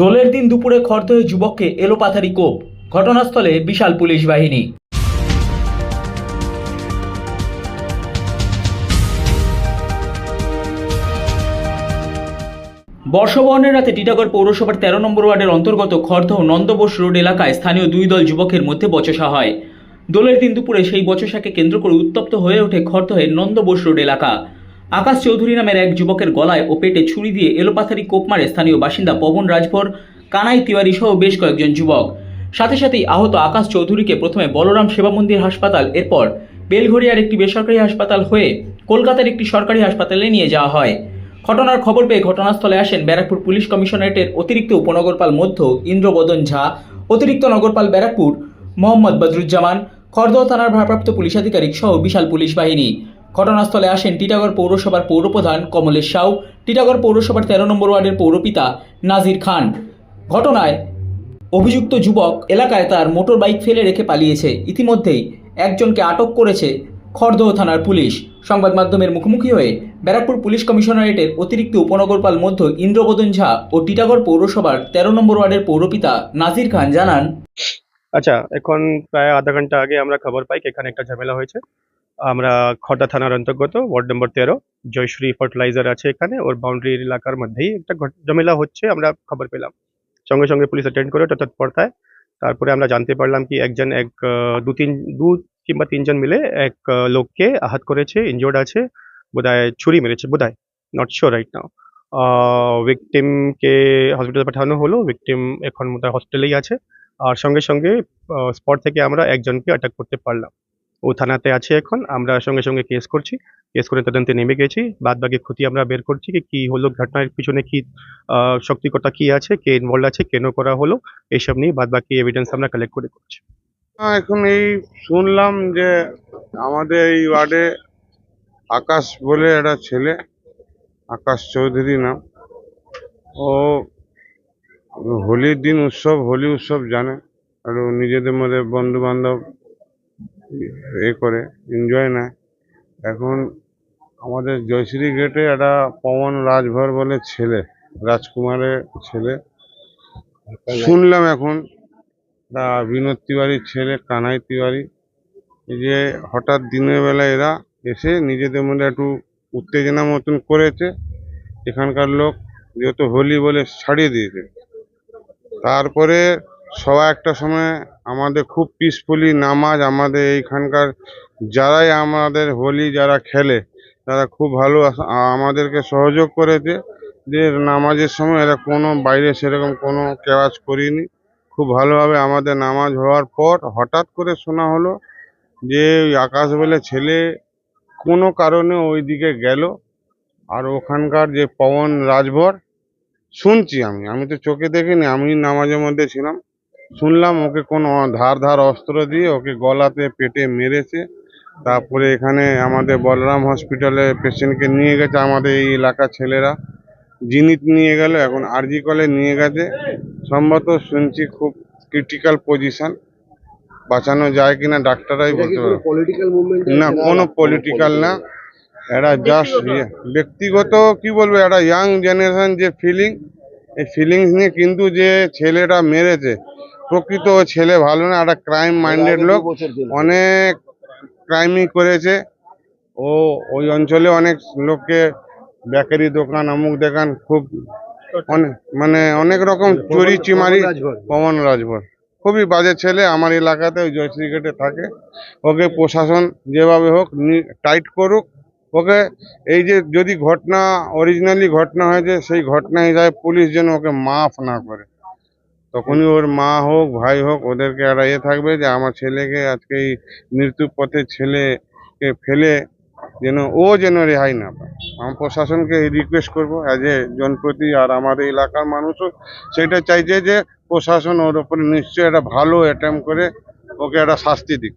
দোলের দিন দুপুরে খড়দহে যুবককে এলোপাথারি কোপ। ঘটনাস্থলে বিশাল পুলিশ বাহিনী। বর্ষবরণের রাতে টিটাগড় পৌরসভার তেরো নম্বর ওয়ার্ডের অন্তর্গত খড়দহ নন্দবোস রোড এলাকায় স্থানীয় দুই দল যুবকের মধ্যে বচসা হয়। দোলের দিন দুপুরে সেই বচসাকে কেন্দ্র করে উত্তপ্ত হয়ে ওঠে খড়দহের নন্দবোস রোড এলাকা। আকাশ চৌধুরী নামের এক যুবকের গলায় ও পেটে ছুরি দিয়ে এলোপাথারি কোপ মারে স্থানীয় বাসিন্দা পবন রাজভর, কানাই তিওয়ারি সহ বেশ কয়েকজন যুবক। সাথে সাথেই আহত আকাশ চৌধুরীকে প্রথমে বলরাম সেবা মন্দির হাসপাতাল, এরপর বেলঘড়িয়ার একটি বেসরকারি হাসপাতাল হয়ে কলকাতার একটি সরকারি হাসপাতালে নিয়ে যাওয়া হয়। ঘটনার খবর পেয়ে ঘটনাস্থলে আসেন ব্যারাকপুর পুলিশ কমিশনারেটের অতিরিক্ত উপনগরপাল মধ্য ইন্দ্রবদন ঝা, অতিরিক্ত নগরপাল ব্যারাকপুর মোহাম্মদ বদরুজ্জামান, খড়দহ থানার ভারপ্রাপ্ত পুলিশ আধিকারিক সহ বিশাল পুলিশ বাহিনী। ঘটনাস্থলে আসেন টিটাগড় পৌরসভার পৌরপ্রধান কমলেশ সাউ। টিটাগড় পৌরসভার তেরো নম্বর ওয়ার্ডের পৌরপিতা নাজির খান। ঘটনায় অভিযুক্ত যুবক এলাকায় তার মোটর বাইক ফেলে রেখে পালিয়েছে। ইতিমধ্যেই একজনকে আটক করেছে খড়দহ থানার পুলিশ। সংবাদ মাধ্যমের মুখোমুখি হয়ে ব্যারাকপুর পুলিশ কমিশনারেটের অতিরিক্ত উপনগরপাল মধ্য ইন্দ্রবদন ঝা ও টিটাগড় পৌরসভার তেরো নম্বর ওয়ার্ডের পৌরপিতা নাজির খান জানান আচ্ছা এখন প্রায় আধা ঘণ্টা আগে আমরা খবর পাই এখানে একটা ঝামেলা হয়েছে? আমরা খড়দা থানার অন্তর্গত, ওয়ার্ড নম্বর তেরো, জয়শ্রী ফার্টিলাইজার আছে এখানে, ওর বাউন্ডারি এলাকার মধ্যেই একটা ঝামেলা হচ্ছে, আমরা খবর পেলাম। সঙ্গে সঙ্গে পুলিশ অ্যাটেন্ড করে তৎপরতায় তারপরে আমরা জানতে পারলাম কি একজন এক দু তিন, দু কিংবা তিনজন মিলে এক লোককে আঘাত করেছে ইনজোর্ড আছে, বোধহয় ছুরি মেরেছে, বোধহয় নট শিওর রাইট নাও ভিকটিমকে হসপিটালে পাঠানো হলো ভিকটিম এখন বোধহয় হসপিটালেই আছে। আর সঙ্গে সঙ্গে স্পট থেকে আমরা একজনকে অ্যাটাক করতে পারলাম। ও থানাতে আছে এখন। আমরা সঙ্গে সঙ্গে কেস করছি। কেস করে তদন্তে নেমে গেছি। বাদ বাকি ক্ষতি আমরা বের করছি কি কি হলো, ঘটনার পিছনে কি শক্তিকতা কি আছে, কে ইনভলভ আছে, কেন করা হলো, এইসব নিয়ে বাদ বাকি এভিডেন্স আমরা কালেক্ট করে করছি। এখন এই শুনলাম যে আমাদের এই ওয়ার্ডে আকাশ বলে একটা ছেলে, আকাশ চৌধুরী নাম। ও হোলির দিন উৎসব, হোলি উৎসব জানে। আর নিজেদের মধ্যে বন্ধু বান্ধব এ করে এনজয় নেয়। এখন আমাদের জয়শ্রী গেটে একটা পবন রাজভর বলে ছেলে, রাজকুমারের ছেলে। শুনলাম এখন বিনোদ তিওয়ারির ছেলে, কানাই তিওয়ারি। যে হঠাৎ দিনের বেলা এরা এসে নিজেদের মধ্যে একটু উত্তেজনা মতন করেছে। এখানকার লোক যেহেতু হোলি বলে ছাড়িয়ে দিয়েছে। তারপরে সবাই একটা সময় আমাদের খুব পিসফুলি নামাজ আমাদের এইখানকার যারাই আমাদের হোলি যারা খেলে, তারা খুব ভালো আমাদেরকে সহযোগ করেছে যে নামাজের সময় এরা কোনো বাইরে সেরকম কোনো কেওয়াজ করিনি। খুব ভালোভাবে আমাদের নামাজ হওয়ার পর হঠাৎ করে শোনা হলো যে ওই আকাশ বলে ছেলে কোনো কারণে ওই দিকে গেল আর ওখানকার যে পবন রাজভর, শুনছি আমি। আমি তো চোখে দেখিনি, আমি নামাজের মধ্যে ছিলাম। শুনলাম ওকে কোনো ধার ধার অস্ত্র দিয়ে ওকে গলাতে পেটে মেরেছে। তারপরে এখানে আমাদের বলরাম হসপিটালে পেশেন্টকে নিয়ে গেছে আমাদের এই এলাকার ছেলেরা। জিনিত নিয়ে গেল এখন আরজি কলে নিয়ে গেছে। সম্ভবত শুনছি খুব ক্রিটিক্যাল পজিশন বাঁচানো যায় কিনা ডাক্তাররাই বলতে মুভমেন্ট না কোনো পলিটিক্যাল না। এরা জাস্ট ব্যক্তিগত? কি বলব একটা ইয়াং জেনারেশন যে ফিলিং এই ফিলিংস নিয়ে কিন্তু যে ছেলেটা মেরেছে প্রকৃত ছেলে ভালো না একটা ক্রাইম মাইন্ডেড লোক। অনেক ক্রাইমই করেছে। ও ওই অঞ্চলে অনেক লোককে বেকারি দোকান অমুক দোকান খুব অনেক মানে অনেক রকম চুরি চিমারি পবন রাজভর খুবই বাজে ছেলে আমার এলাকাতে ওই জয়শ্রী গেটে থাকে। ওকে প্রশাসন যেভাবে হোক টাইট করুক। ওকে এই যে যদি ঘটনা অরিজিনালি ঘটনা হয়েছে সেই ঘটনা হিসাবে পুলিশ যেন ওকে মাফ না করে। তখনই ওর মা হোক, ভাই হোক, ওদেরকে একটা ইয়ে থাকবে যে আমার ছেলেকে আজকে এই মৃত্যুর পথে ছেলেকে ফেলে যেন ও যেন রেহাই না পায়। আমি প্রশাসনকে রিকোয়েস্ট করব অ্যাজ এ জনপ্রতি আর আমাদের এলাকার মানুষও সেটা চাইছে যে প্রশাসন ওর ওপরে নিশ্চয়ই একটা ভালো অ্যাটেম্প করে ওকে একটা শাস্তি দিক।